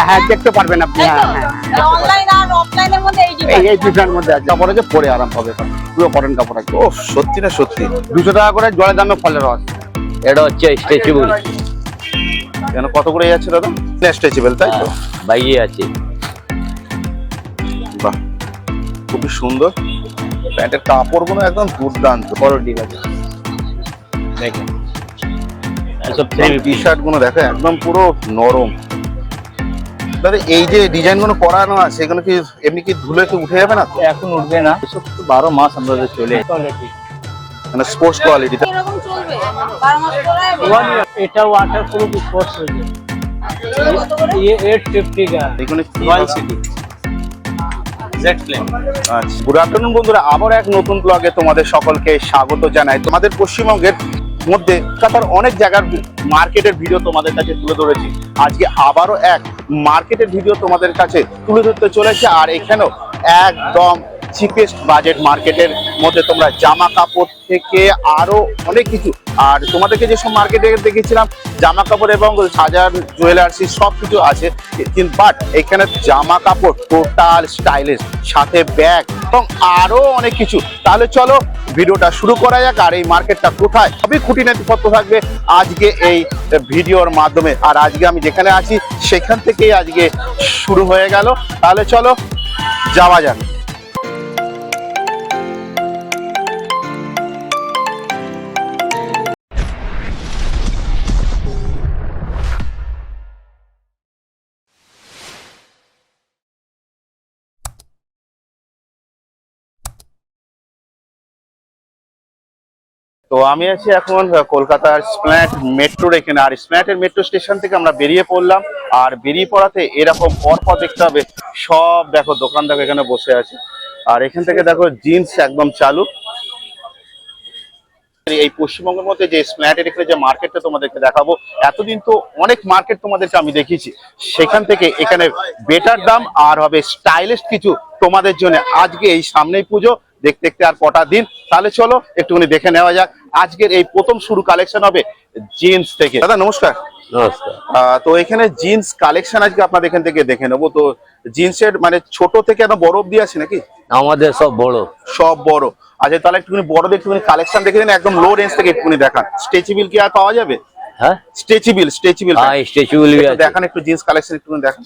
হ্যাঁ দেখতে পারবেন আপনি হ্যাঁ হ্যাঁ এই। মধ্যে আছে কাপড় আছে পরে আরাম পাবে পুরো কটন কাপড় আছে ও সত্যি না সত্যি? দুশো টাকা করে জলের দামে ফলের রস। এটা হচ্ছে স্ট্রেচেবল কেন কত করে যাচ্ছে দাদা? স্ট্রেচেবল তাই তো? বাইয়ে আছে। বাহ খুবই সুন্দর। প্যান্টের কাপড়গুলো একদম দুর্দান্ত। বড় ঠিক আছে দেখেন। একদম পুরো নরম। দাদা এই যে করানো আছে কি এমনি কি উঠে যাবে না? উঠবে না। বারো আমাদের চলে মানে স্পোর্টস কোয়ালিটি এটা ওয়াটার গুড আফটারনুন বন্ধুরা। আবার এক নতুন ব্লগে তোমাদের সকলকে স্বাগত জানাই। তোমাদের পশ্চিমবঙ্গের মধ্যে কাতার অনেক জায়গার মার্কেটের ভিডিও তোমাদের কাছে তুলে ধরেছি। আজকে আবারও এক মার্কেটের ভিডিও তোমাদের কাছে তুলে ধরতে চলেছে। আর এখানেও একদম চিপেস্ট বাজেট মার্কেটের মধ্যে তোমরা জামা কাপড় থেকে আরও অনেক কিছু আর তোমাদেরকে যেসব মার্কেটে দেখেছিলাম, জামা কাপড় এবং সাজার জুয়েলার্সি সব কিছু আছে। কিন্তু বাট এখানে জামা কাপড় টোটাল স্টাইলিশ সাথে ব্যাগ এবং আরও অনেক কিছু। তাহলে চলো, ভিডিওটা শুরু করা যাক আর এই মার্কেটটা কোথায়? সবই খুঁটিনাটি পত্র থাকবে আজকে এই ভিডিওর মাধ্যমে। আর আজকে আমি যেখানে আছি, সেখান থেকেই আজকে শুরু হয়ে গেল। তাহলে চলো, যাওয়া যাক। তো আমি আছি এখন কলকাতার স্প্ল্যাট মেট্রোর এখানে। আর স্প্ল্যাটের মেট্রো স্টেশন থেকে আমরা বেরিয়ে পড়লাম। আর বেরিয়ে পড়াতে এরকম পরপর দেখতে হবে। সব দেখো, দোকান দেখো, এখানে বসে আছে। আর এখান থেকে দেখো জিন্স একদম চালু। এই পশ্চিমবঙ্গের মধ্যে যে স্প্ল্যাটের এখানে যে মার্কেটটা তোমাদেরকে দেখাবো, এতদিন তো অনেক মার্কেট তোমাদেরকে আমি দেখিয়েছি। সেখান থেকে এখানে বেটার দাম আর হবে স্টাইলিশ কিছু তোমাদের জন্য। আজকে এই সামনেই পুজো। দেখতে দেখতে আর কটা দিন। তাহলে চলো একটুখানি দেখে নেওয়া যাক। আজকের এই প্রথম শুরু কালেকশন হবে জিন্স থেকে। দাদা নমস্কার। নমস্কার। তো এখানে জিন্স কালেকশন আজকে আপনাদের এখান থেকে দেখে নেব। তো জিন্সের মানে ছোট থেকে একদম বড় অব্দি আছে নাকি? আমাদের সব বড়। সব বড়। আচ্ছা তাহলে একটুখানি বড়দের একটুখানি কালেকশন দেখে দিন একদম লো রেঞ্জ থেকে একটুখানি দেখান। স্ট্রেচেবল কি আর পাওয়া যাবে? হ্যাঁ? স্ট্রেচেবল স্ট্রেচেবল হ্যাঁ স্ট্রেচেবল দেখান একটু জিন্স কালেকশন একটুখানি দেখান।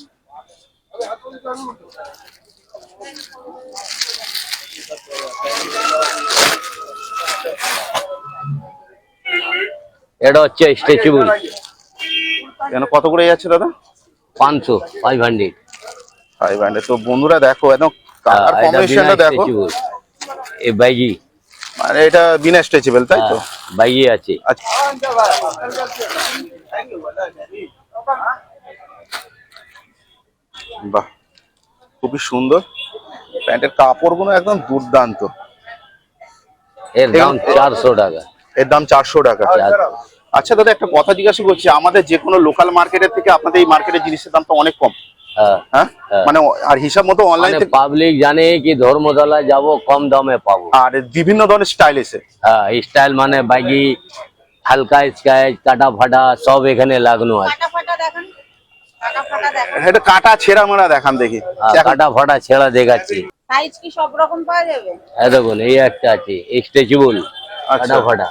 এটা হচ্ছে স্ট্রেচেবল কেন কত করে যাচ্ছে দাদা? পাঁচশো ফাইভ হান্ড্রেড ফাইভ হান্ড্রেড তো বন্ধুরা দেখো একদম কালার কম্বিনেশনটা দেখো। এ বাইজি। মানে এটা বিনা স্ট্রেচেবল তাই তো? হ্যাঁ, বাইজি আছে। আচ্ছা। বাহ খুবই সুন্দর। প্যান্টের কাপড়গুলো একদম দুর্দান্ত। এর দাম চারশো টাকা। এর দাম চারশো টাকা। আচ্ছা। দাদা একটা কথা জিজ্ঞাসা করছি আমাদের যে কোনো লোকাল মার্কেটের থেকে আপনাদের এই মার্কেটের জিনিসের দাম তো অনেক কম। হ্যাঁ হ্যাঁ? হ্যাঁ। মানে আর হিসাব মতো অনলাইন মানে পাবলিক জানে কি ধর্মতলায় যাব কম দামে পাবো। আর বিভিন্ন ধরনের স্টাইল এসে। হ্যাঁ স্টাইল মানে বাইগি হালকা স্কাই কাটা ফাটা সব এখানে লাগানো আছে। এটা কাটা ছেঁড়া মারা দেখান দেখি। কাটা ফাটা ছেঁড়া দেখাচ্ছি। সাইজ কি সব রকম পাওয়া যাবে? এই দেখুন এই একটা আছে স্ট্রেচেবল আচ্ছা। ফাটা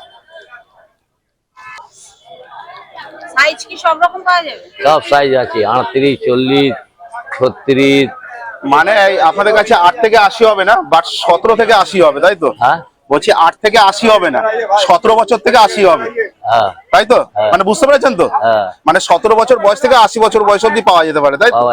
সাইজ কি সব রকম পাওয়া যাবে? সব সাইজ আছে আটত্রিশ চল্লিশ ছত্রিশ। মানে আপনাদের কাছে আট থেকে আশি হবে না? বাট সতেরো থেকে আশি হবে তাই তো? হ্যাঁ। বলছি আট থেকে আশি হবে না সতেরো বছর থেকে আশি হবে। হ্যাঁ। তাই তো? হ্যাঁ। মানে বুঝতে পেরেছেন তো? হ্যাঁ। মানে সতেরো বছর বয়স থেকে আশি বছর বয়স অব্দি পাওয়া যেতে পারে তাই তো?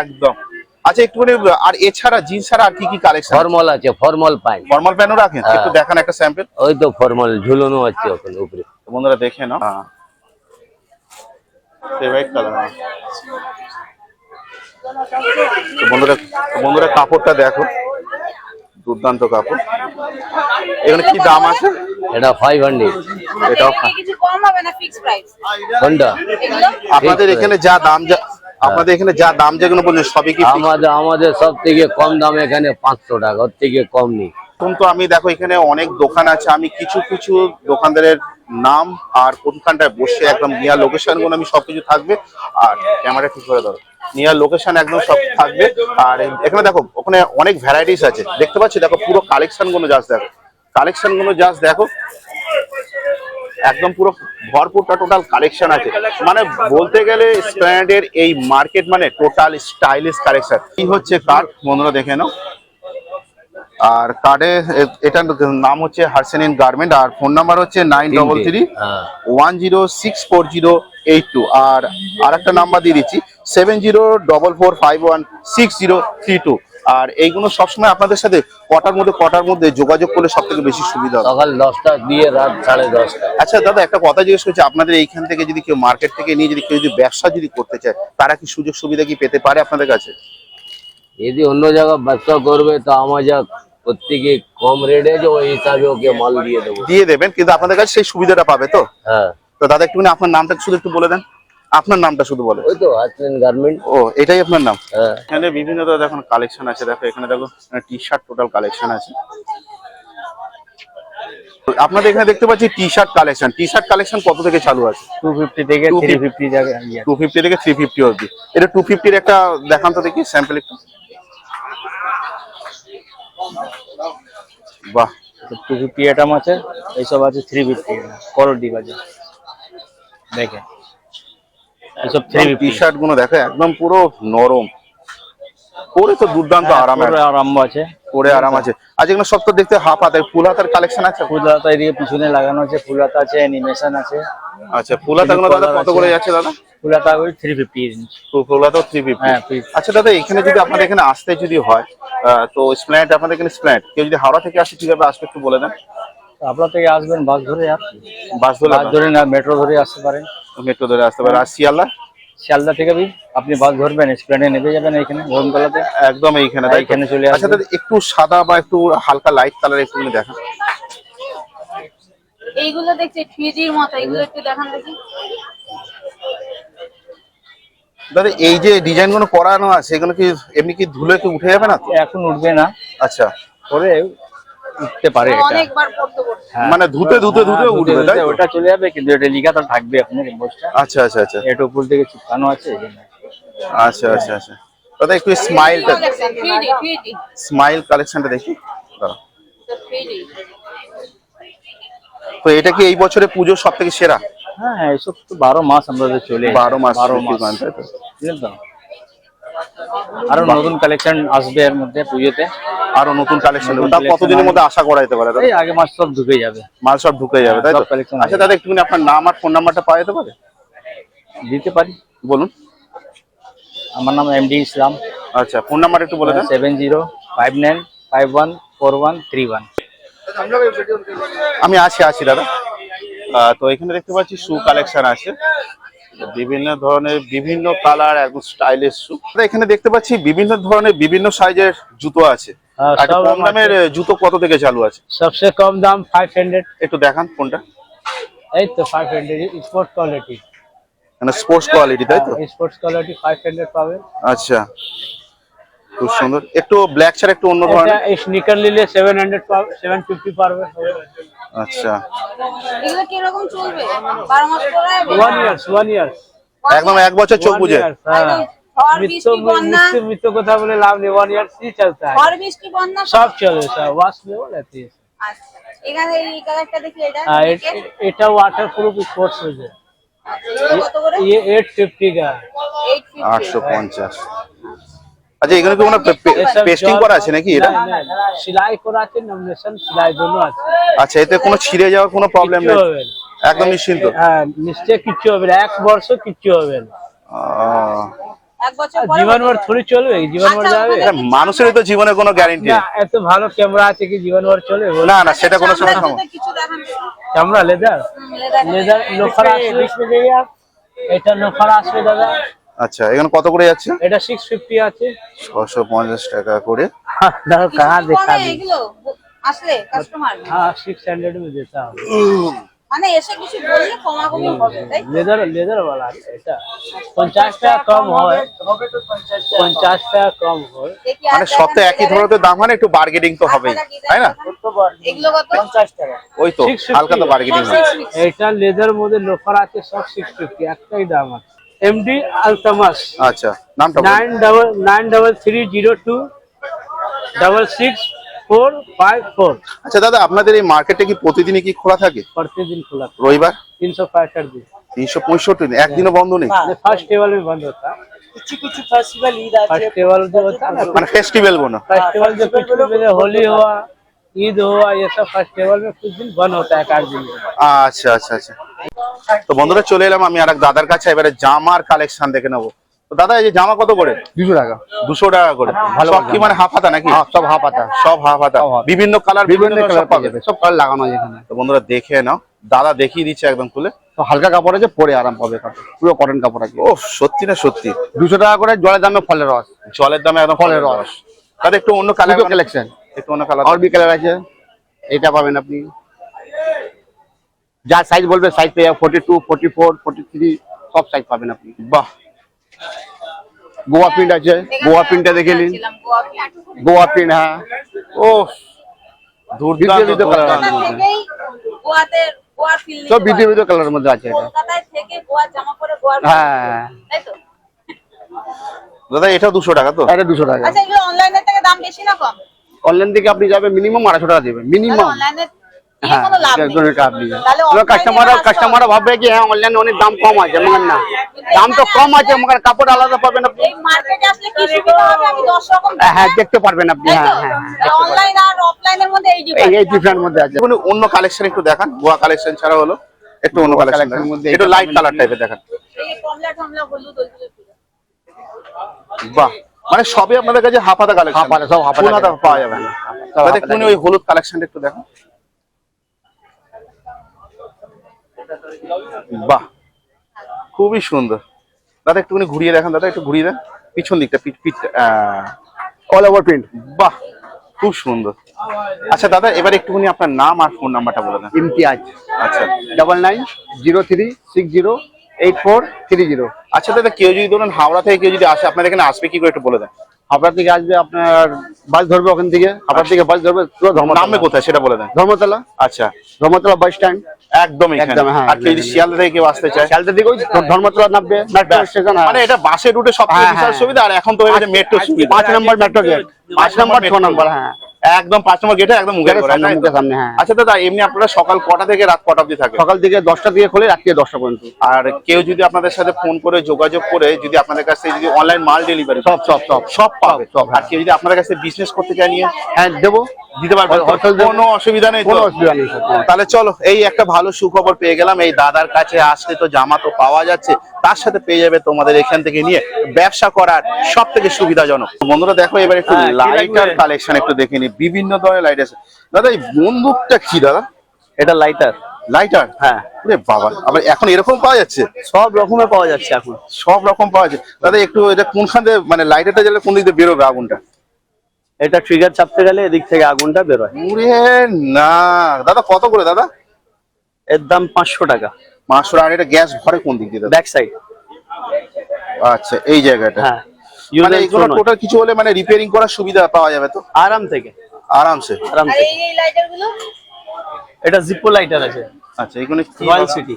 একদম। আচ্ছা একটুখানি আর এছাড়া জিন্স ছাড়া আর কি কি কালেকশন ফর্মাল আছে ফর্মাল প্যান্ট ফর্মাল প্যান্টও রাখেন? হ্যাঁ। একটু দেখান একটা স্যাম্পল ওই তো ফর্মাল ঝুলানো আছে ওখানে উপরে। বন্ধুরা দেখে নাও। হ্যাঁ। ফেভারিট কালার তো বন্ধুরা বন্ধুরা কাপড়টা দেখো। দুর্দান্ত কাপড়। এখানে কি দাম আছে? এটা ফাইভ হান্ড্রেড এটাও এখানে কিছু কম হবে না ফিক্স প্রাইস আপনাদের এখানে যা দাম যা আপনাদের এখানে যা দাম যেগুলো বলছেন সবই কি? আমাদের আমাদের সব থেকে কম দাম এখানে পাঁচশো টাকা ওর থেকে কম নেই। এখন তো আমি দেখো এখানে অনেক দোকান আছে আমি কিছু কিছু দোকানদারের নাম আর কোনখানটায় বসে একদম নিয়ার লোকেশনগুলো আমি সবকিছু থাকবে। আর ক্যামেরা ঠিক করে দাও নিয়ার লোকেশন একদম সব থাকবে। আর এখানে দেখো ওখানে অনেক ভ্যারাইটিস আছে। দেখতে পাচ্ছি দেখো পুরো কালেকশনগুলো জাস্ট দেখো। কালেকশনগুলো জাস্ট দেখো। একদম পুরো ভরপুরটা টোটাল কালেকশন আছে। মানে বলতে গেলে স্প্ল্যানেডের এই মার্কেট মানে টোটাল স্টাইলিশ কালেকশন কি হচ্ছে কার্ড বন্ধুরা দেখে নাও। আর কার্ডে এটার নাম হচ্ছে হার্সেনিন গার্মেন্ট আর ফোন নাম্বার হচ্ছে nine double three one zero six four zero eight two আর আরেকটা নাম্বার দিয়ে দিচ্ছি seven zero double four five one six zero three two আর এইগুলো সবসময় আপনাদের সাথে কটার মধ্যে কটার মধ্যে যোগাযোগ করলে সব থেকে বেশি সুবিধা হবে? সকাল দশটা দিয়ে রাত সাড়ে দশটা। আচ্ছা দাদা একটা কথা জিজ্ঞেস করছি আপনাদের এইখান থেকে যদি কেউ মার্কেট থেকে নিয়ে যদি কেউ যদি ব্যবসা যদি করতে চায় তারা কি সুযোগ সুবিধা কি পেতে পারে আপনাদের কাছে? যদি অন্য জায়গায় ব্যবসা করবে তো আমার যা প্রত্যেকে কম রেটে যে ওই হিসাবে ওকে মাল দিয়ে দেবো। দিয়ে দেবেন কিন্তু আপনাদের কাছে সেই সুবিধাটা পাবে তো? হ্যাঁ। তো দাদা একটুখানি আপনার নামটা শুধু একটু বলে দেন। আপনার নামটা শুধু বলে ওই তো হাসলেন গার্মেন্ট ও এটাই আপনার নাম? হ্যাঁ। এখানে বিভিন্ন ধরনের এখন কালেকশন আছে। দেখো এখানে দেখো টি শার্ট টোটাল কালেকশন আছে। আপনাদের এখানে দেখতে পাচ্ছি T shirt collection T shirt collection কত থেকে চালু আছে? টু ফিফটি থেকে থ্রি ফিফটি ইয়ে। টু ফিফটি থেকে থ্রি ফিফটি অব্দি এটা টু ফিফটির একটা দেখান তো দেখি স্যাম্পল একটু। বাহ। টু ফিফটি আইটেম আছে এইসব আছে থ্রি ফিফটি কোয়ালিটি বাজার দেখেন। এইসব থ্রি টি শার্টগুলো দেখো একদম পুরো নরম। পরে তো দুর্দান্ত আরাম আরাম আছে। পরে আরাম আছে। আজ এগুলো সব তো দেখতে হাফ হাতের ফুল হাতের কালেকশন আছে? ফুল হাতা এদিকে পিছনে লাগানো আছে ফুল হাতা আছে অ্যানিমেশন আছে। আচ্ছা ফুল হাতা গুলো দাদা কত করে যাচ্ছে দাদা? ফুল হাতা ওই থ্রি ফিফটি ফুল হাতা থ্রি ফিফটি হ্যাঁ আচ্ছা দাদা এখানে যদি আপনাদের এখানে আসতে যদি হয় তো স্প্ল্যানেট আপনাদের এখানে স্প্ল্যানেট কেউ যদি হাওড়া থেকে আসে কীভাবে আসবে একটু বলে দেন। আপনার থেকে আসবেন বাস ধরে আসবেন। বাস ধরে বাস ধরে না মেট্রো ধরে আসতে পারেন। মেট্রো ধরে আসতে পারে আর শিয়ালদা? শিয়ালদা থেকে বি আপনি বাস ধরবেন স্প্লেনে নেমে যাবেন এখানে গরমতলাতে একদম এইখানে? এইখানে চলে আচ্ছা দাদা একটু সাদা বা একটু হালকা লাইট কালার একটু দেখান। এইগুলো দেখছি থ্রিজির মতো এগুলো একটু দেখান দেখি। দাদা এই যে ডিজাইনগুলো করানো আছে এগুলো কি এমনি কি ধুলে কি উঠে যাবে না? এখন উঠবে না। আচ্ছা। পরে উঠতে পারে এটা। অনেকবার পড়তে পড়তে। হ্যাঁ। মানে ধুতে ধুতে ধুতে হ্যাঁ, উঠবে তাই ওটা চলে যাবে কিন্তু এটা লিখাটা থাকবে আপনার আচ্ছা আচ্ছা আচ্ছা। এটা উপর থেকে চিপকানো আছে এই আচ্ছা আচ্ছা আচ্ছা। দাদা একটু স্মাইলটা স্মাইল কালেকশনটা দেখি। তো এটা কি এই বছরে পুজো সব থেকে সেরা? হ্যাঁ হ্যাঁ এসব তো বারো মাস আমাদের চলে। বারো মাস বারো মাস। তাই তো? আরও নতুন কালেকশন আসবে এর মধ্যে পুজোতে। আরও নতুন কালেকশন তা কতদিনের মধ্যে আশা করা যেতে পারে? এই আগে মাস সব ঢুকে যাবে। মাল সব ঢুকে যাবে তাই তো? আচ্ছা দাদা একটুখানি আপনার নাম আর ফোন নাম্বারটা পাওয়া যেতে পারে? দিতে পারি। বলুন। আমার নাম এমডি ইসলাম। আচ্ছা ফোন নাম্বার একটু বলে দেন। Seven zero five nine five one four one three one. আমি আছি আছি দাদা। তো এখানে দেখতে পাচ্ছি শু কালেকশন আছে। বিভিন্ন ধরনের বিভিন্ন কালার এবং স্টাইলিশ শু এখানে দেখতে পাচ্ছি বিভিন্ন ধরনের বিভিন্ন সাইজের জুতো আছে। কম দামের জুতো কত থেকে চালু আছে? সবচেয়ে কম দাম 500 একটু দেখান কোনটা? এই তো 500 স্পোর্ট কোয়ালিটি মানে স্পোর্টস কোয়ালিটি তাই তো? স্পোর্টস কোয়ালিটি 500 পাবে। আচ্ছা। খুব সুন্দর। একটু ব্ল্যাক ছাড়া একটু অন্য ধরনের? এটা স্নিকার নিলে 700 750 পারবে। আচ্ছা এগুলো কিরকম চলবে বারো মাস পরে যাবে ওয়ান ইয়ার্স ওয়ান ইয়ার্স একদম এক বছর চোখ বুঝে হ্যাঁ ঝড় মিথ্য বৃষ্টি বন্যা মিথ্য মিথ্য কথা বলে লাভ নেই ওয়ান ইয়ার্স ही चलता है ঝড় বৃষ্টি বন্যা सब चले सब वॉश में हो रहती है আচ্ছা এখানে এই কালারটা দেখি এটা हाँ, ए- ए- এটা ওয়াটার প্রুফ স্পোর্টস হয়ে যায় আচ্ছা, এগুলো কত করে ये एट फिफ्टी का है এইট ফিফটি আটশো পঞ্চাশ আচ্ছা এখানে কি মানে পেস্টিং করা আছে। নাকি? এটা? সেলাই করা আছে নমিনেশন সেলাই জন্য আছে। আচ্ছা এতে কোনো ছিঁড়ে যাওয়ার কোনো প্রবলেম নেই? একদম নিশ্চিন্ত? হ্যাঁ নিশ্চয় কিচ্ছু হবে না। এক বর্ষ কিচ্ছু হবে না। চলবে যাবে? হ্যাঁ, মানুষের তো জীবনে কোনো গ্যারান্টি না এত ভালো ক্যামেরা আছে কি জীবনভর চলে না না সেটা কোনো সময় না ক্যামেরা লেদার লেদার লোফার আসবে? এটা লোফার আসবে দাদা? আচ্ছা এখানে কত করে যাচ্ছে? এটা 650 আছে। 650 টাকা করে। দাও কাহা দেখা এগুলো? আসলে কাস্টমার হ্যাঁ 600 হবে মানে এসে কিছু বললে কমা কমি হবে তাই লেদার লেদার वाला আছে এটা। আচ্ছা, 50 টাকা কম হয়। হবে তো 50 টাকা কম। হয়। মানে সপ্তাহে একই ধরনের তো দাম মানে একটু বার্গেনিং তো হবেই আচ্ছা, তাই না? এগুলো কত? 50 টাকা। ওই তো হালকা তো বার্গেনিং এটা লেদার মধ্যে লোফার আছে সব 650 একটাই দাম আছে। এমডি আলতামাস আচ্ছা নামটা বলুন। Nine double nine double three zero two double six four five four আচ্ছা দাদা আপনাদের এই মার্কেটে কি প্রতিদিনই কি খোলা থাকে प्रतिदिन खुला রবিবার तीन सौ पैंसठ दिन তিনশো पौंसठ दिन একদিনও বন্ধ নেই फर्स्ट टेबल में बंद होता है कुछ कुछ फेस्टिवल ईद आती फर्स्ट टेबल जो होता है ना মানে ফেস্টিভ্যাল বলো फेस्टिवल जो कुछ भी मिले होली हुआ ईद हुआ ये सब फेस्टिवल में कुछ दिन बंद होता है एक आठ दिन में আচ্ছা আচ্ছা আচ্ছা তো বন্ধুরা চলে এলাম আমি আর এক দাদার কাছে এবারে জামার কালেকশন দেখে নেবো তো দাদা এই যে জামা কত করে দুশো টাকা দুশো টাকা করে ভালো সব কি মানে হাফ হাতা নাকি হ্যাঁ সব হাফ পাতা সব হাফ হাতা সব half। বিভিন্ন কালার বিভিন্ন কালার সব পাবে পাবে সব কালার লাগানো আছে এখানে তো বন্ধুরা দেখে নাও দাদা দেখিয়ে দিচ্ছে একদম খুলে তো হালকা কাপড় আছে পরে আরাম পাবে কাপড় পুরো কটন কাপড় আছে ও সত্যি না সত্যি দুশো টাকা করে জলের দামে ফলের রস জলের দামে একদম ফলের ফলের রস। রস দাদা একটু অন্য কালার দুটো কালেকশন একটু অন্য কালার কালার আছে? এটা পাবেন আপনি। যা সাইজ বলবে সাইজ পেয়ে forty two forty four forty three সব সাইজ পাবেন আপনি। বাহ! গোয়া প্রিন্ট আছে। গোয়া প্রিন্টটা দেখে নিন। গোয়া প্রিন্ট। হ্যাঁ। ও দুর্দান্ত সব বিধি পারবে। বিধি কালারের মধ্যে আছে এটা। হ্যাঁ। দাদা এটা দুশো টাকা তো? এটা দুশো টাকা। আচ্ছা এগুলো অনলাইনের থেকে দাম বেশি না কম? অনলাইন থেকে আপনি যাবেন মিনিমাম আড়াইশো টাকা দেবেন মিনিমাম হ্যাঁ কাস্টমাররা আসতে কাস্টমাররা ভাববে কি হ্যাঁ অনলাইনে অনেক দাম কম আছে না। দাম তো কম আছে কাপড় আলাদা পাবেন আপনি। এই মার্কেটে আসলে কি সুবিধা হবে? আমি দশ রকম হ্যাঁ দেখতে পারবেন আপনি হ্যাঁ হ্যাঁ হ্যাঁ অনলাইন আর অফলাইনের মধ্যে এই ডিফারেন্ট মধ্যে আছে। অন্য কালেকশন একটু দেখান গোয়া কালেকশন ছাড়া হলো একটু অন্য কালেকশন মধ্যে একটু লাইট কালার টাইপের দেখান। বাহ। মানে সবই আপনাদের কাছে হাফ হাতা কালেকশন হাফ হাতা, সব হাফ হাতা। পাওয়া যাবে। না সব হাফ দাদা হাতা একটু ওই হলুদ কালেকশনটা একটু দেখো। বাহ খুবই সুন্দর। দাদা একটুখানি ঘুরিয়ে দেখান দাদা একটু ঘুরিয়ে দেন। পিছন দিকটা পিঠ পিঠ অল ওভার প্রিন্ট বাহ খুব সুন্দর। আচ্ছা দাদা এবার একটুখানি আপনার নাম আর ফোন নাম্বারটা বলে দেন। ইমতিয়াজ। আচ্ছা। Double nine zero three six zero eight four three zero আচ্ছা দাদা কেউ যদি ধরুন হাওড়া থেকে কেউ যদি আসে আপনাদের এখানে আসবে কি করে একটু বলে দেন। হাবড়া থেকে আসবে আপনার বাস ধরবে ওখান থেকে। হাবড়া থেকে বাস ধরবে নামবে কোথায় সেটা বলে দেন। ধর্মতলা। আচ্ছা। Dharmatala bus stand. একদম একদম, হ্যাঁ, আর কেউ যদি শিয়ালদা থেকে কেউ আসতে চায়? শিয়ালদা দিকে ওই ধর্মতলা নামবে মেট্রো স্টেশন মানে এটা বাসের রুটে সব হ্যাঁ, বিশাল হ্যাঁ। সুবিধা আর এখন তো হয়ে গেছে মেট্রো সুবিধা। পাঁচ নম্বর মেট্রো গেট পাঁচ নম্বর ছ নম্বর হ্যাঁ। একদম পাঁচ নম্বর গেটে একদম মুখের সামনে হ্যাঁ। আচ্ছা দাদা এমনি আপনারা সকাল কটা থেকে রাত কটা অবধি থাকে সকাল থেকে দশটা থেকে খোলে রাত্রি দশটা পর্যন্ত। আর কেউ যদি আপনাদের সাথে ফোন করে যোগাযোগ করে যদি আপনাদের কাছ যদি অনলাইন মাল ডেলিভারি সব সব সব। সব পাবে। সব, আর কেউ যদি আপনাদের কাছে বিজনেস করতে চায় নিয়ে হ্যাঁ দেবো। দিতে। কোনো অসুবিধা নেই কোনো অসুবিধা নেই হ্যাঁ। তাহলে চলো এই একটা ভালো সুখবর পেয়ে গেলাম। এই দাদার কাছে আসলে তো জামা তো পাওয়া যাচ্ছে তার সাথে পেয়ে যাবে তোমাদের এখান থেকে নিয়ে। ব্যবসা করার সব থেকে সুবিধাজনক। বন্ধুরা দেখো এবার একটু হ্যাঁ, লাইটার কালেকশন একটু দেখে নি। বিভিন্ন ধরনের লাইট আছে। দাদা এই বন্দুকটা কি দাদা? এটা লাইটার লাইটার হ্যাঁ। ওরে বাবা আবার এখন এরকম পাওয়া যাচ্ছে? সব রকমের পাওয়া যাচ্ছে এখন। সব রকম পাওয়া যাচ্ছে। দাদা একটু এটা কোনখান থেকে মানে লাইটারটা জ্বালে কোন দিক দিয়ে বেরোবে আগুনটা? এটা ট্রিগার চাপতে গেলে এদিক থেকে আগুনটা বেরোয়। ওরে না। দাদা কত করে দাদা? এর দাম পাঁচশো টাকা। পাঁচশো আর এটা গ্যাস ভরে কোন দিক দিয়ে দাদা? ব্যাক সাইড আচ্ছা এই জায়গাটা। হ্যাঁ। মানে এগুলো টোটাল কিছু হলে মানে রিপেয়ারিং করার সুবিধা পাওয়া যাবে তো? আরাম থেকে। আরামসে। আরাম এই লাইটারগুলো এটা জিপ্পো লাইটার আছে। আচ্ছা এগুলো কি রয়্যাল সিটি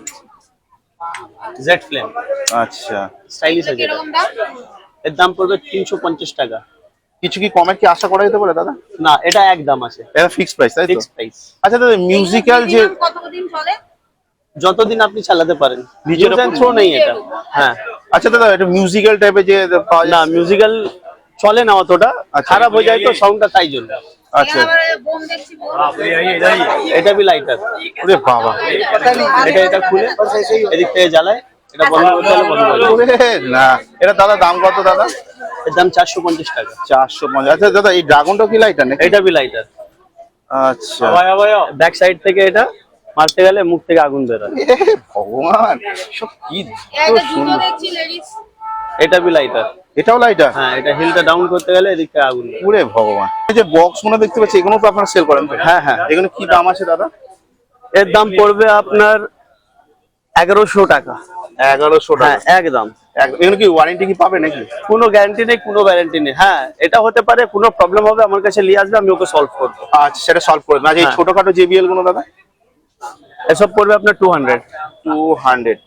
জেড ফ্লেম আচ্ছা। স্টাইলিশ আছে এর দাম পড়বে তিনশো পঞ্চাশ টাকা। কিছু কি কমের কি আশা করা যেতে পারে দাদা? না এটা এক দাম আছে। এটা ফিক্স প্রাইস তাই তো? ফিক্স প্রাইস আচ্ছা দাদা মিউজিক্যাল যে কতদিন চলে? যতদিন আপনি চালাতে পারেন। নিজের উপর থ্রো নেই এটা। হ্যাঁ। আচ্ছা দাদা এটা মিউজিক্যাল টাইপের যে পাওয়া না মিউজিক্যাল চলে না অতটা আচ্ছা। খারাপ হয়ে যায় তো সাউন্ডটা তাই জন্য। আচ্ছা। এখানে আবার বোম দেখছি বোম এটা বি লাইটার ওরে বাবা। এটা এটা খুলে এদিক থেকে জ্বালায় এটা বন্ধ করতে হলে বন্ধ না এটা দাদা দাম কত দাদা? এর দাম চারশো পঞ্চাশ টাকা। চারশো পঞ্চাশ। আচ্ছা দাদা এই ড্রাগনটা কি লাইটার নাকি? এটা বি লাইটার আচ্ছা। ব্যাক সাইড থেকে এটা মারতে গেলে মুখ থেকে আগুন বেরোয় ভগবান সব কি এটা বি লাইটার এটাও লাইটার হ্যাঁ এটা হিলটা ডাউন করতে গেলে এদিক আগুন। ভগবান। এই যে বক্স মনে দেখতে পাচ্ছি এগুলো তো আপনারা সেল করেন হ্যাঁ হ্যাঁ। এগুলো কি দাম আছে দাদা? এর দাম পড়বে আপনার এগারোশো টাকা। এগারোশো হ্যাঁ টাকা একদম। এক- এগুলো কি ওয়ারেন্টি কি পাবে নাকি? কোনো গ্যারান্টি নেই কোনো গ্যারান্টি নেই। হ্যাঁ এটা হতে পারে কোনো প্রবলেম হবে আমার কাছে নিয়ে আসবে আমি ওকে সলভ করব। আচ্ছা সেটা সলভ করে দেবেন। আচ্ছা এই হ্যাঁ। ছোটখাটো জেবিএলগুলো দাদা? এসব পড়বে আপনার টু হান্ড্রেড টু হান্ড্রেড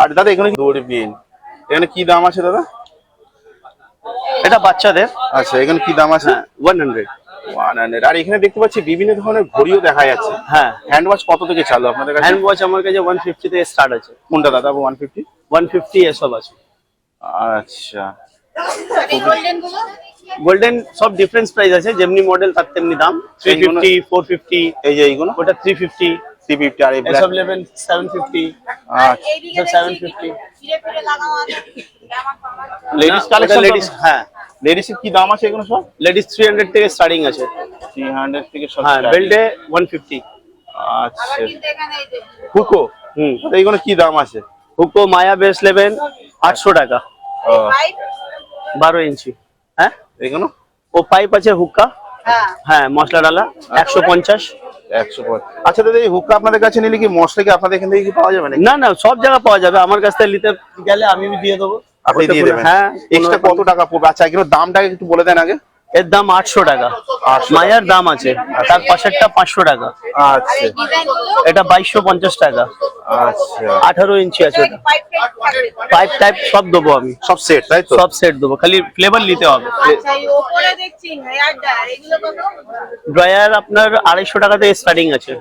আর দাদা এখানে দূরবীন? এখানে কি দাম আছে দাদা? এটা বাচ্চাদের। আচ্ছা এখানে কি দাম আছে? ওয়ান হান্ড্রেড ওয়ান হান্ড্রেড আর এখানে দেখতে পাচ্ছি বিভিন্ন ধরনের ঘড়িও দেখা যাচ্ছে। হ্যাঁ। হ্যান্ড ওয়াচ কত থেকে চালু আপনাদের কাছে? হ্যান্ড ওয়াচ আমার কাছে ওয়ান ফিফটি থেকে স্টার্ট আছে। কোনটা দাদা ওয়ান ফিফটি ওয়ান ফিফটি এসব আছে। আচ্ছা। গোল্ডেন সব ডিফারেন্স প্রাইস আছে যেমনি মডেল তার তেমনি দাম। থ্রি ফিফটি ফোর ফিফটি এই যে এইগুলো? ওটা থ্রি ফিফটি থ্রি ফিফটি আর এই আচ্ছা। এইদিকে সব 750 ফিরে ফিরে লাগানো আছে। জামা কাপড় লেডিস কালেকশন লেডিস হ্যাঁ। লেডিস কি দাম আছে এগুলো সব? লেডিস থ্রি হান্ড্রেড থেকে স্টার্টিং আছে। থ্রি হান্ড্রেড থেকে সব হ্যাঁ। বেল্টে আচ্ছা। কিন্তু এখানে এই যে হুকো হুম। তো এইগুলো কি দাম আছে? হুকো মায়া বেস নেবেন আটশো টাকা। ও, পাইপ বারো ইঞ্চি। হ্যাঁ? এগুলো? ও পাইপ আছে হুক্কা হ্যাঁ হ্যাঁ মশলা ডালা একশো পঞ্চাশ। একশো আচ্ছা দাদা এই হুকটা আপনাদের কাছে নিলে কি মশলা কি আপনাদের এখান থেকে কি পাওয়া যাবে না না সব জায়গা পাওয়া যাবে। আমার কাছ থেকে নিতে গেলে আমি দিয়ে দেবো। আপনি দিয়ে দেবেন। হ্যাঁ এক্সট্রা কত টাকা পড়বে? আচ্ছা দামটাকে একটু বলে দেন আগে। এর দাম আটশো টাকা। 800 মায়ার দাম আছে। তার পাশেরটা পাঁচশো টাকা। আচ্ছা। এটা বাইশশো পঞ্চাশ টাকা। আচ্ছা। আঠারো ইঞ্চি আছে ওটা পাইপ টাইপ সব দেবো আমি। সব সেট তাই তো? সব সেট দেবো। খালি ফ্লেভার নিতে হবে। আচ্ছা ড্রায়ার এগুলো কত? ড্রয়ার আপনার আড়াইশো টাকা থেকে স্টার্টিং আছে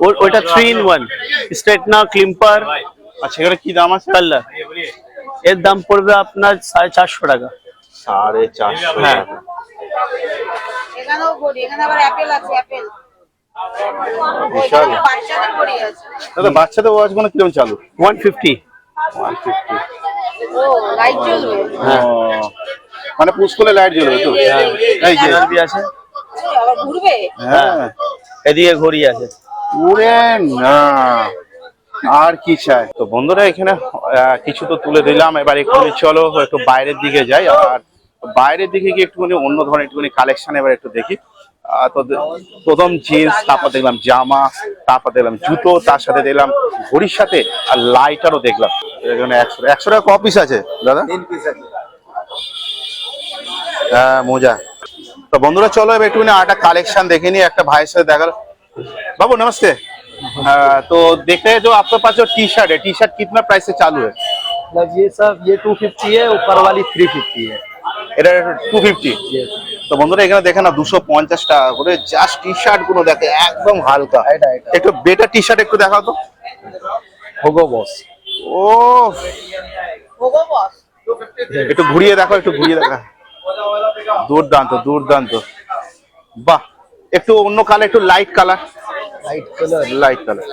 ও- ওইটা three in one straightener crimper আচ্ছা এগুলো কি দাম আছে? কালার এর দাম পড়বে আপনার সাড়ে চারশো টাকা। সাড়ে চারশো হ্যাঁ। টাকা। এখানেও ঘড়ি এখানে আবার অ্যাপেল আছে অ্যাপেল। বিশাল। বাচ্চাদের ঘড়ি আছে। দাদা বাচ্চাদের ওয়াচগুলো কীরকম চালু? ওয়ান ফিফটি ওয়ান ফিফটি ও লাইট জ্বলবে। হ্যাঁ। মানে লাইট জ্বলবে তো? এই যে। এলবি আছে। ঘুরবে? হ্যাঁ। এদিকে ঘড়ি আছে। উড়ে না। আর কি চাই? তো বন্ধুরা এখানে কিছু তো তুলে দিলাম। এবার একটুখানি চলো একটু বাইরের দিকে যাই। আর বাইরের দিকে গিয়ে একটুখানি অন্য ধরনের একটুখানি কালেকশন এবার একটু দেখি। তো প্রথম জিন্স তারপর দেখলাম জামা তারপর দেখলাম জুতো তার সাথে দেখলাম ঘড়ির সাথে আর লাইটারও দেখলাম। এখানে একশো একশো টাকা কপিস আছে দাদা? হ্যাঁ মোজা। তো বন্ধুরা চলো এবার একটুখানি আটা কালেকশন দেখে নিই। একটা ভাইয়ের সাথে দেখাল বাবু নমস্তে। तो देख रहे हैं जो आपके पास जो टी शर्ट है टी शर्ट कितना प्राइस से चालू है मतलब ये सब ये टू फिफ्टी है ऊपर वाली थ्री फिफ्टी है এটা টু ফিফটি তো বন্ধুরা এখানে দেখে না দুশো পঞ্চাশ টাকা করে জাস্ট টি শার্ট গুলো দেখে একদম হালকা একটু বেটার টি শার্ট একটু দেখাও তো হোগো বস ও ভোগো বস একটু ঘুরিয়ে দেখো একটু ঘুরিয়ে দেখো দুর্দান্ত দুর্দান্ত বাহ একটু অন্য কালার একটু light colour light colour light colour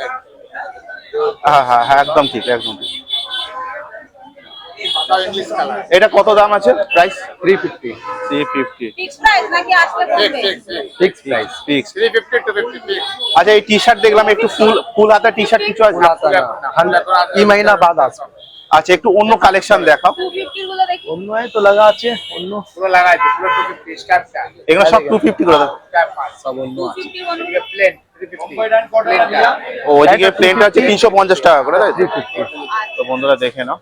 হ্যাঁ হ্যাঁ একদম ঠিক একদম ঠিক। এটা কত দাম আছে? প্রাইস 350 350 আচ্ছা এই টি-শার্ট দেখলাম একটু ফুল ফুল হাতা টি-শার্ট কিছু আছে? এই মাইনা বাদ আছে। আচ্ছা একটু অন্য কালেকশন দেখাও। অন্য তো লাগা আছে অন্য। পুরো লাগা আছে পুরো 250 এগুলো সব 250 করে দাও। সব অন্য আছে। প্লেন ও ওইদিকে প্লেনটা হচ্ছে তিনশো পঞ্চাশ টাকা করে তাই তো? বন্ধুরা দেখে নাও।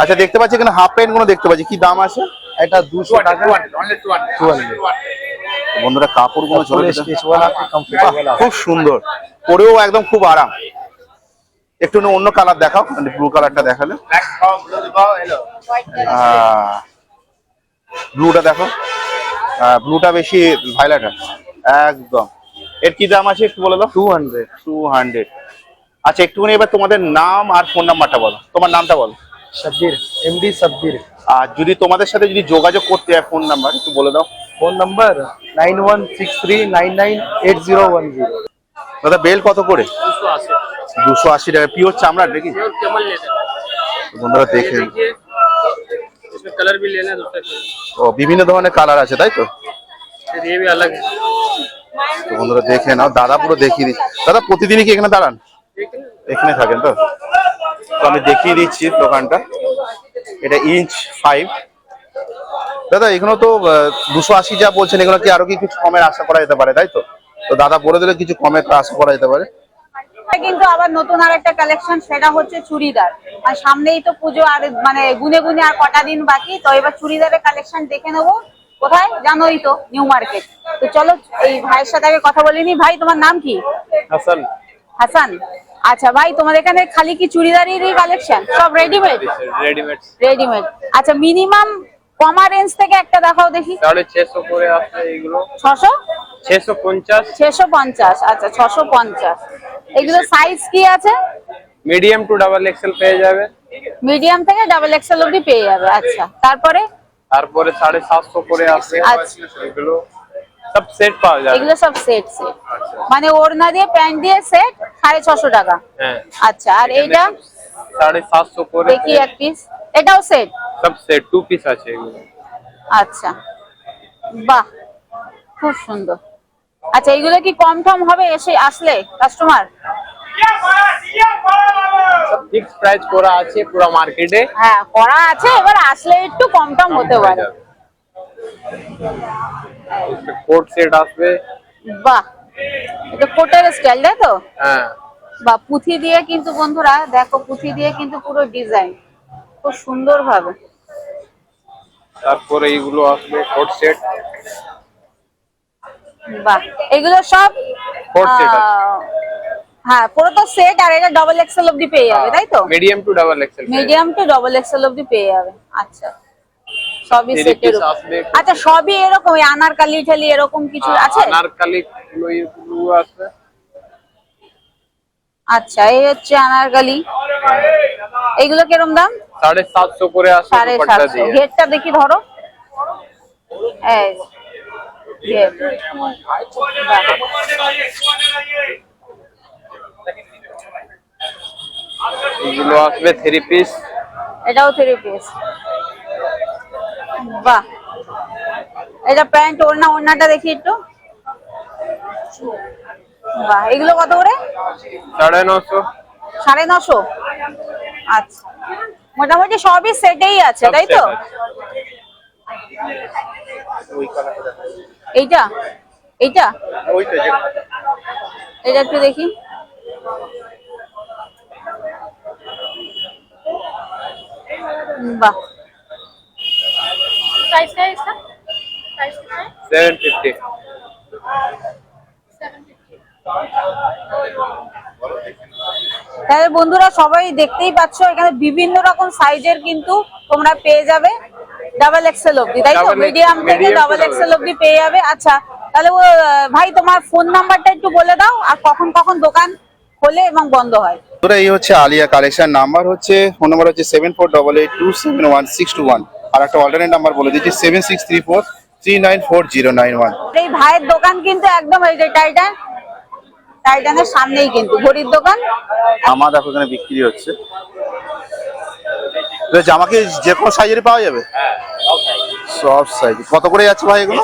আচ্ছা দেখতে পাচ্ছি এখানে হাফ প্যান্টগুলো দেখতে পাচ্ছি। কি দাম আছে? এটা দুশো টাকা। বন্ধুরা কাপড়গুলো চলে খুব সুন্দর। পরেও একদম খুব আরাম। একটু অন্য কালার দেখাও মানে ব্লু কালারটা দেখালে। ব্লুটা দেখো। ব্লুটা বেশি ভাইলাটা একদম। এর কি দাম আছে একটু বলে দাও? টু হান্ড্রেড টু হান্ড্রেড আচ্ছা একটুখানি এবার তোমাদের নাম আর ফোন নাম্বারটা বলো। তোমার নামটা বলো। সাব্বির এমডি সাব্বির। আর যদি তোমাদের সাথে যদি যোগাযোগ করতে হয় ফোন নাম্বার একটু বলে দাও। Phone number nine one six three nine nine eight zero one zero দাদা বেল কত করে? দুশো আশি। টাকা। পিওর চামড়া নাকি? বন্ধুরা দেখে ও বিভিন্ন ধরনের কালার আছে তাই তো? फिर ये भी अलग है তো বন্ধুরা দেখে নাও দাদা পুরো দেখিয়ে দিচ্ছি দাদা প্রতিদিনই কি এখানে দাঁড়ান এখানে থাকেন তো তো আমি দেখিয়ে দিচ্ছি দোকানটা এটা ইঞ্চ ফাইভ দাদা এগুলো তো দুশো আশি যা বলছেন এগুলো কি আরো কি কিছু কমের আশা করা যেতে পারে তাই তো তো দাদা বলে দিলে কিছু কমের তো আশা করা যেতে পারে কিন্তু কিন্তু আবার নতুন আর একটা কালেকশন সেটা হচ্ছে চুড়িদার আর সামনেই তো পুজো আর মানে গুনে গুনে আর কটা দিন বাকি তো এবার চুড়িদারের কালেকশন দেখে নেবো কোথায়? জানোই তো নিউ মার্কেট তো চলো এই ভাইয়ের সাথে আগে কথা বলিনি ভাই তোমার নাম কি? হাসান। হাসান। আচ্ছা ভাই তোমার এখানে খালি কি চুড়িদারেরই কালেকশন সব রেডিমেড রেডিমেড রেডিমেড আচ্ছা মিনিমাম কমা রেঞ্জ থেকে একটা দেখাও দেখি। সাড়ে ছশো করে আসছে এইগুলো ছশো ছশো পঞ্চাশ। ছশো পঞ্চাশ। আচ্ছা ছশো পঞ্চাশ। এগুলো সাইজ কি আছে? মিডিয়াম টু ডাবল এক্সেল পেয়ে যাবে। মিডিয়াম থেকে ডাবল এক্সেল অবধি পেয়ে যাবে। আচ্ছা তারপরে? তারপরে সাড়ে সাতশো করে আসছে আচ্ছা। এগুলো সব সেট পাওয়া যাবে। এগুলো সব সেট সেট মানে ওড়না দিয়ে প্যান্ট দিয়ে সেট সাড়ে ছশো টাকা। হ্যাঁ। আচ্ছা আর এইটা? সাড়ে সাতশো করে দেখি এক পিস এটাও সেট সব সেট টু পিস আছে এগুলো। আচ্ছা। বাহ খুব সুন্দর। আচ্ছা এগুলো কি কম টম হবে এসে আসলে কাস্টমার ফিক্স প্রাইস করা আছে পুরো মার্কেটে হ্যাঁ করা আছে এবার আসলে একটু কম টম হতে পারে। কোট সেট আসবে। বাহ এটা কোটের স্টাইল তাই তো? হ্যাঁ। বা পুঁথি দিয়ে কিন্তু বন্ধুরা দেখো পুঁথি দিয়ে কিন্তু পুরো ডিজাইন খুব সুন্দর ভাবে তারপরে এইগুলো আসবে কোট সেট বাহ এগুলো সব আছে। আহ, হ্যাঁ পুরো তো সেট আর এটা ডবল এক্সেল অব্দি পেয়ে যাবে তাই তো? Medium to double XL medium to double XL অব্দি পেয়ে যাবে আচ্ছা। সবই সেটের আচ্ছা সবই এরকম আনারকালি ঠালি এরকম কিছু আছে? আনারকালি গুলো এগুলো আচ্ছা এই হচ্ছে আনারকালি। এগুলো কিরম দাম? করে দুপাট্টা দিয়ে। দেখি ধরো। এই ঘের। বাহ। এগুলো আসবে থ্রি পিস এটাও থ্রি পিস বাহ। এটা প্যান্ট ওড়না ওড়নাটা দেখি একটু। বাহ। এগুলো কত করে? সাড়ে নশো। সাড়ে নশো? আচ্ছা। মোটামুটি সবই সেটেই আছে তাই তো? আছে। এইটা? বাহ। তাহলে বন্ধুরা সবাই দেখতেই পাচ্ছ এখানে বিভিন্ন রকম সাইজের কিন্তু তোমরা পেয়ে যাবে। ডাবল এক্সেল অব্দি তাই তো? মিডিয়াম থেকে ডাবল এক্সেল অব্দি পেয়ে যাবে। আচ্ছা তাহলে ও, ভাই তোমার ফোন নাম্বারটা একটু বলে দাও আর কখন কখন দোকান খোলে এবং বন্ধ হয়? তোরা এই হচ্ছে আলিয়া কালেকশন নাম্বার হচ্ছে ফোন নাম্বার হচ্ছে seven four double eight two seven one six two one আর একটা অল্টারনেট নাম্বার বলে দিচ্ছি seven six three four three nine four zero nine one এই ভাইয়ের দোকান কিন্তু একদম এই যে টাইটান টাইটানের সামনেই কিন্তু। ঘড়ির দোকান? আমার দেখো এখানে বিক্রি হচ্ছে। জামা কি যে কোনো সাইজেরই পাওয়া যাবে? সব সাইজ কত করে যাচ্ছে ভাই এগুলো?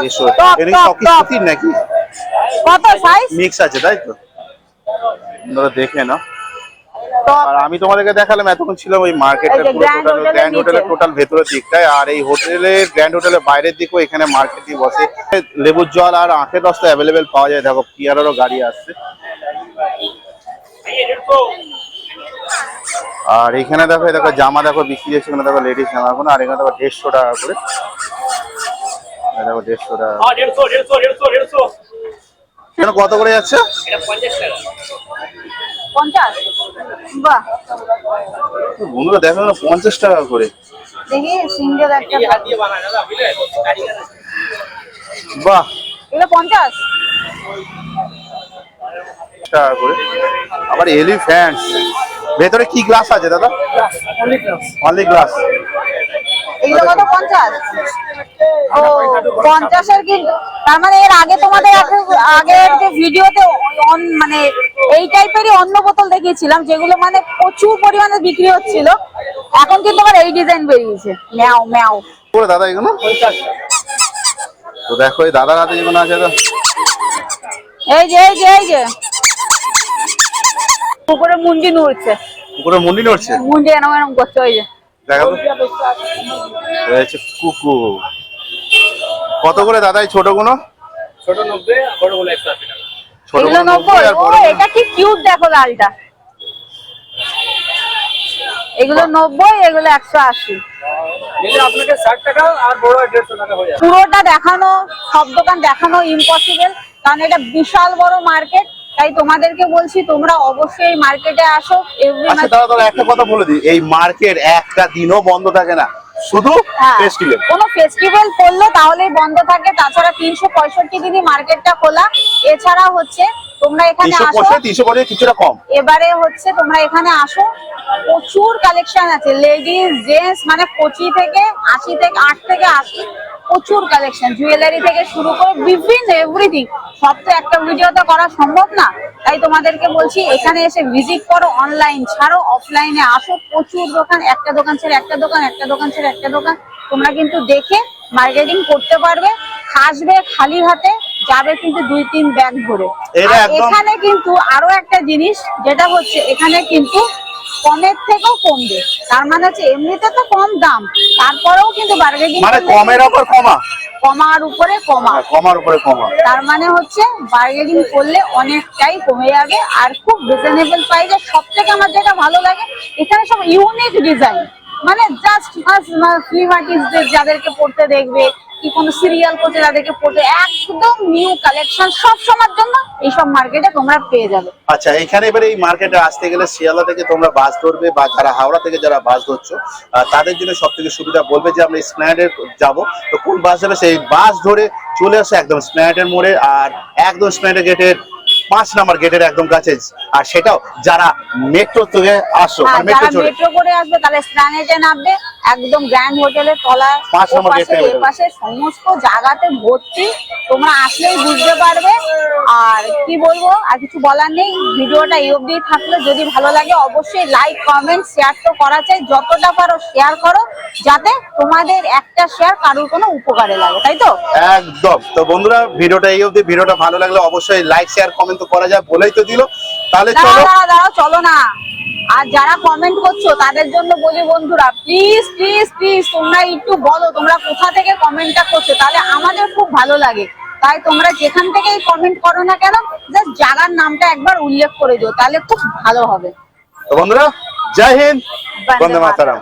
দেড়শো নাকি? কত সাইজ মিক্স আছে তাই তো? তোমরা দেখে না আর আমি তোমাদেরকে দেখালাম এতক্ষণ ছিলাম ওই মার্কেটের পুরো টোটাল গ্র্যান্ড হোটেলের টোটাল ভেতরের দিকটায় আর এই হোটেলের গ্র্যান্ড হোটেলের বাইরের দিকেও এখানে মার্কেটই বসে। লেবুর জল আর আখের রস তো অ্যাভেলেবেল পাওয়া যায়। দেখো পিয়ারেরও গাড়ি আসছে। আর এখানে দেখো দেখো জামা দেখো বিক্রি হচ্ছে এখানে দেখো লেডিস জামা। এখন আর এখানে দেখো দেড়শো টাকা করে। দেখো দেড়শো টাকা। এখানে কত করে যাচ্ছে? পঞ্চাশ বাহ। বন্ধুরা দেখো না পঞ্চাশ টাকা করে। দেখি সিঙ্গেল একটা বাহ। এগুলো পঞ্চাশ? টাকা করে। আবার এলিফ্যান্ট ভেতরে কি গ্লাস আছে দাদা? অনলি গ্লাস এগুলো কত পঞ্চাশ? ও পঞ্চাশের কিন্তু তার মানে এর আগে তোমাদের আগের যে ভিডিওতে মানে এই টাইপেরই অন্য বোতল দেখিয়েছিলাম যেগুলো মানে প্রচুর পরিমাণে বিক্রি হচ্ছিল। এখন কিন্তু আবার এই ডিজাইন বেরিয়েছে। ম্যাও ম্যাও। করে দাদা এগুলো? তো দেখো এই দাদার হাতে যেগুলো আছে তো। এই যে এই যে এই যে। উপরে মুন্ডি নড়ছে। উপরে মুন্ডি নড়ছে? মুন্ডি এরম এরম করছে ওই যে। রয়েছে কুকু কত করে দাদা এই ছোটগুলো? ছোট নব্বই বড়গুলো একশো আশি টাকা। ছোট নব্বই বড় গুলো- এটা কি কিউট দেখো লালটা। এগুলো নব্বই এগুলো একশো আশি। পুরোটা দেখানো সব দোকান দেখানো ইম্পসিবল কারণ এটা বিশাল বড় মার্কেট তাই তোমাদেরকে বলছি তোমরা অবশ্যই মার্কেটে আসো আচ্ছা দাদা দাদা একটা কথা বলে দিই। এই মার্কেট একটা দিনও বন্ধ থাকে না। শুধু ফেস্টিভ্যাল কোনো ফেস্টিভ্যাল করল তাহলেই বন্ধ থাকে। তাছাড়া তিনশো পঁয়ষট্টি দিনই মার্কেটটা খোলা। এছাড়া হচ্ছে তোমরা এখানে আসো। পঁয়ষট্টি তিনশো পঁয়ষট্টি কিছুটা কম। এবারে হচ্ছে তোমরা এখানে আসো। প্রচুর কালেকশন আছে। লেডিস জেন্টস মানে পঁচি থেকে আশি থেকে আট থেকে আশি প্রচুর কালেকশন জুয়েলারি থেকে শুরু করে বিভিন্ন এভরিথিং সব তো একটা ভিডিওতে করা সম্ভব না। তাই তোমাদেরকে বলছি এখানে এসে ভিজিট করো অনলাইন ছাড়ো অফলাইনে আসো প্রচুর দোকান একটা দোকান ছেড়ে একটা দোকান একটা দোকান ছেড়ে একটা দোকান। তোমরা কিন্তু দেখে মার্কেটিং করতে পারবে। আসবে খালি হাতে যাবে কিন্তু দুই তিন ব্যাগ ভরে। এখানে কিন্তু আরও একটা জিনিস যেটা হচ্ছে এখানে কিন্তু কমের থেকেও কমবে তার মানে হচ্ছে এমনিতে তো কম দাম। তারপরেও কিন্তু বার্গেনিং মানে কমের ওপর কমা? কমার উপরে কমা। হ্যাঁ, কমার উপরে কমা। তার মানে হচ্ছে বার্গেনিং করলে অনেকটাই কমে যাবে আর খুব রিজনেবল প্রাইসে সব থেকে আমার যেটা ভালো লাগে এখানে সব ইউনিক ডিজাইন মানে জাস্ট ফিল্ম আর্টিস্টদের যাদেরকে পড়তে দেখবে কি কোনো সিরিয়াল করছে তাদেরকে পড়তে একদম নিউ কালেকশন সব সময়ের জন্য এইসব মার্কেটে তোমরা পেয়ে যাবে। আচ্ছা এখানে এবারে এই মার্কেটে আসতে গেলে শিয়ালদা থেকে তোমরা বাস ধরবে বা যারা হাওড়া থেকে যারা বাস ধরছো তাদের জন্য সব থেকে সুবিধা বলবে যে আমরা স্প্ল্যানেডে যাব। তো কোন বাস যাবে? সেই বাস ধরে চলে আসে একদম স্ন্যাডের মোড়ে, আর একদম স্ন্যাডের গেটের পাঁচ নাম্বার গেটের একদম কাছে। আর সেটাও যারা মেট্রো থেকে আসো হ্যাঁ মেট্রো চড়ে। মেট্রো করে আসবে তাহলে স্প্ল্যানেটে নামবে একদম গ্র্যান্ড হোটেলের তলায় পাঁচ নম্বর ওপাশে, গেটে বেরোবে। সমস্ত জায়গাতে ভর্তি। তোমরা আসলেই বুঝতে পারবে। আর কি বলব আর কিছু বলার নেই। ভিডিওটা এই অবধি থাকলে। যদি ভালো লাগে অবশ্যই লাইক কমেন্ট শেয়ার তো করা চাই। যতটা পারো শেয়ার করো যাতে তোমাদের একটা শেয়ার কারোর কোনো উপকারে লাগে তাই তো? একদম। তো বন্ধুরা ভিডিওটা এই অবধি। ভিডিওটা ভালো লাগলে অবশ্যই লাইক শেয়ার কমেন্ট তো করা যায় বলেই তো দিল। তাহলে চলো। দাঁড়াও চলো না। আর যারা কমেন্ট করছ তাদের জন্য বলি বন্ধুরা প্লিজ প্লিজ প্লিজ তোমরা একটু বলো তোমরা কোথা থেকে কমেন্টটা করছ? তাহলে আমাদের খুব ভালো লাগে। তাই তোমরা যেখান থেকেই কমেন্ট করো না কেন জাস্ট জায়গার নামটা একবার উল্লেখ করে দিও তাহলে খুব ভালো হবে। তো বন্ধুরা জয় হিন্দ বন্দে মাতারাম।